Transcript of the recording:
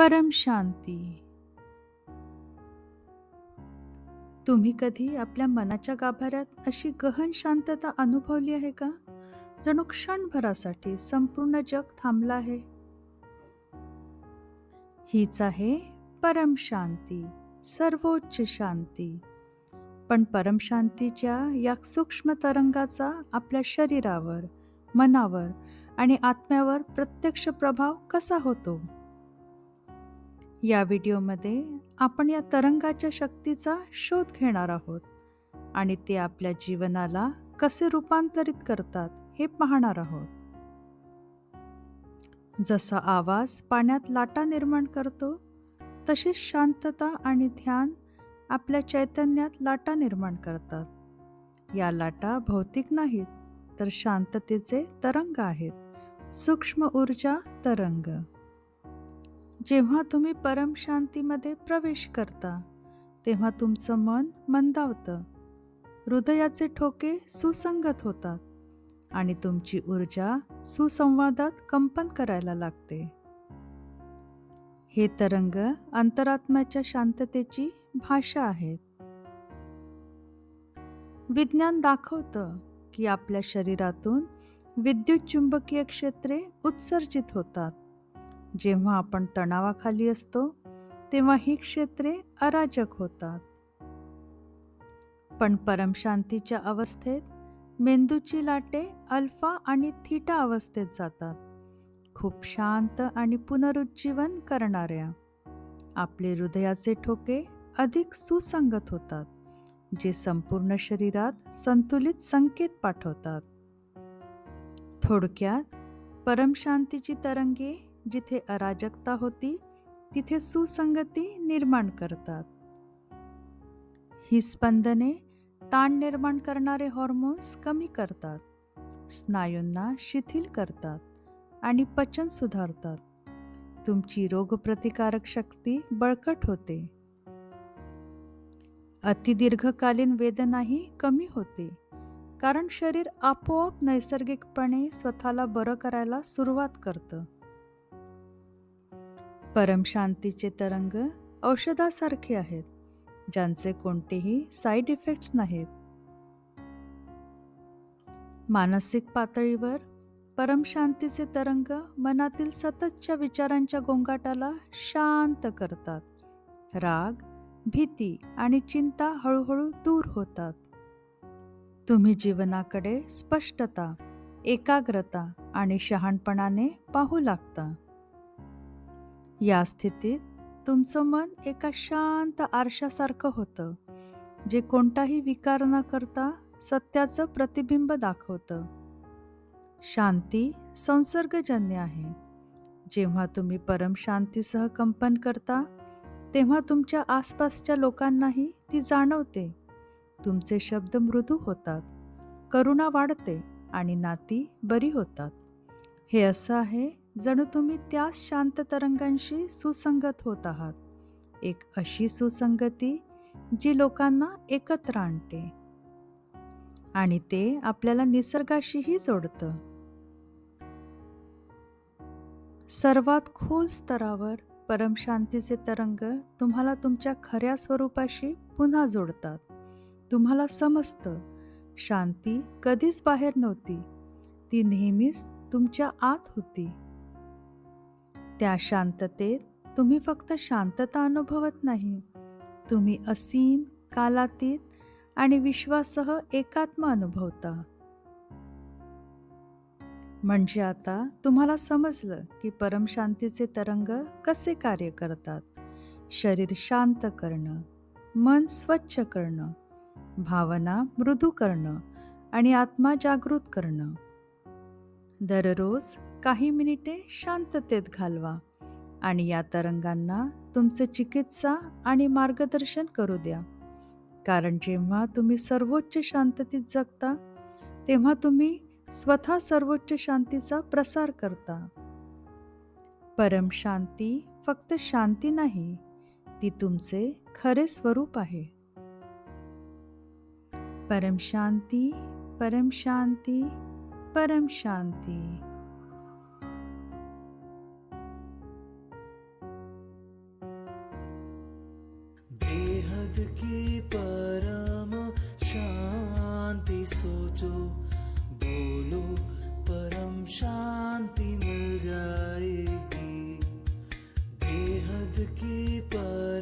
परम शांती. तुम्ही कधी आपल्या मनाच्या गाभाऱ्यात अशी गहन शांतता अनुभवली आहे का? जणू क्षणभरासाठी संपूर्ण जग थांबलं आहे. हीच आहे परम शांती सर्वोच्च शांती. पण परम शांतीच्या या सूक्ष्म तरंगाचा आपल्या शरीरावर मनावर आणि आत्म्यावर प्रत्यक्ष प्रभाव कसा होतो? या व्हिडिओमध्ये आपण या तरंगाच्या शक्तीचा शोध घेणार आहोत आणि ते आपल्या जीवनाला कसे रूपांतरित करतात हे पाहणार आहोत. जसा आवाज पाण्यात लाटा निर्माण करतो तशीच शांतता आणि ध्यान आपल्या चैतन्यात लाटा निर्माण करतात. या लाटा भौतिक नाहीत तर शांततेचे तरंग आहेत. सूक्ष्म ऊर्जा तरंग. जेव्हा तुम्ही परम शांतीमध्ये प्रवेश करता तेव्हा तुमचं मन मंदावतं. हृदयाचे ठोके सुसंगत होतात आणि तुमची ऊर्जा सुसंवादात कंपन करायला लागते. हे तरंग अंतरात्म्याच्या शांततेची भाषा आहेत. विज्ञान दाखवतं की आपल्या शरीरातून विद्युत चुंबकीय क्षेत्रे उत्सर्जित होतात. जेव्हा आपण तणावाखाली असतो तेव्हा ही क्षेत्रे अराजक होतात. पण परमशांतीच्या अवस्थेत मेंदूची लाटे अल्फा आणि थीटा अवस्थेत जातात. खूप शांत आणि पुनरुज्जीवन करणाऱ्या आपले हृदयाचे ठोके अधिक सुसंगत होतात जे संपूर्ण शरीरात संतुलित संकेत पाठवतात. थोडक्यात परमशांतीची तरंगे जिथे अराजकता होती तिथे सुसंगती निर्माण करतात. ही स्पंदने ताण निर्माण करणारे हॉर्मोन्स कमी करतात स्नायूंना शिथिल करतात आणि पचन सुधारतात. तुमची रोगप्रतिकारक शक्ती बळकट होते. अतिदीर्घकालीन वेदनाही कमी होते कारण शरीर आपोआप नैसर्गिकपणे स्वतःला बरं करायला सुरुवात करतं. परमशांतीचे तरंग औषधासारखे आहेत ज्यांचे कोणतेही साईड इफेक्ट्स नाहीत. मानसिक पातळीवर परमशांतीचे तरंग मनातील सततच्या विचारांच्या गोंगाटाला शांत करतात. राग भीती आणि चिंता हळूहळू दूर होतात. तुम्ही जीवनाकडे स्पष्टता एकाग्रता आणि शहाणपणाने पाहू लागता. या स्थितीत तुमचं मन एका शांत आरशासारखं होतं जे कोणताही विकार न करता सत्याचं प्रतिबिंब दाखवतं. शांती संसर्गजन्य आहे. जेव्हा तुम्ही परमशांतीसह कंपन करता तेव्हा तुमच्या आसपासच्या लोकांनाही ती जाणवते. तुमचे शब्द मृदू होतात करुणा वाढते आणि नाती बरी होतात. हे असं आहे जणू तुम्ही त्याच शांत तरंगांशी सुसंगत होत आहात. एक अशी सुसंगती जी लोकांना एकत्र आणते. आणि ते आपल्याला निसर्गाशीही जोडतं. सर्वात खोल स्तरावर परमशांतीचे तरंग तुम्हाला तुमच्या खऱ्या स्वरूपाशी पुन्हा जोडतात. तुम्हाला समजतं शांती कधीच बाहेर नव्हती. ती नेहमीच तुमच्या आत होती. त्या शांततेत तुम्ही फक्त शांतता अनुभवत नाही. तुम्ही असीम कालातीत आणि विश्वासह एकात्म अनुभवता. म्हणजे आता तुम्हाला समजलं की परमशांतीचे तरंग कसे कार्य करतात. शरीर शांत करणं मन स्वच्छ करणं भावना मृदू करणं आणि आत्मा जागृत करणं. दररोज काही मिनिटे शांततेत घालवा आणि या तरंगांना तुमचे चिकित्सा आणि मार्गदर्शन करू द्या. कारण जेव्हा तुम्ही सर्वोच्च शांततेत जगता तेव्हा तुम्ही स्वतः सर्वोच्च शांतीचा प्रसार करता. परम शांती फक्त शांती नाही ती तुमचे खरे स्वरूप आहे. परम शांती परम शांती परम शांती. सोचो बोलो परम शांति मिल जाएगी। बेहद की पर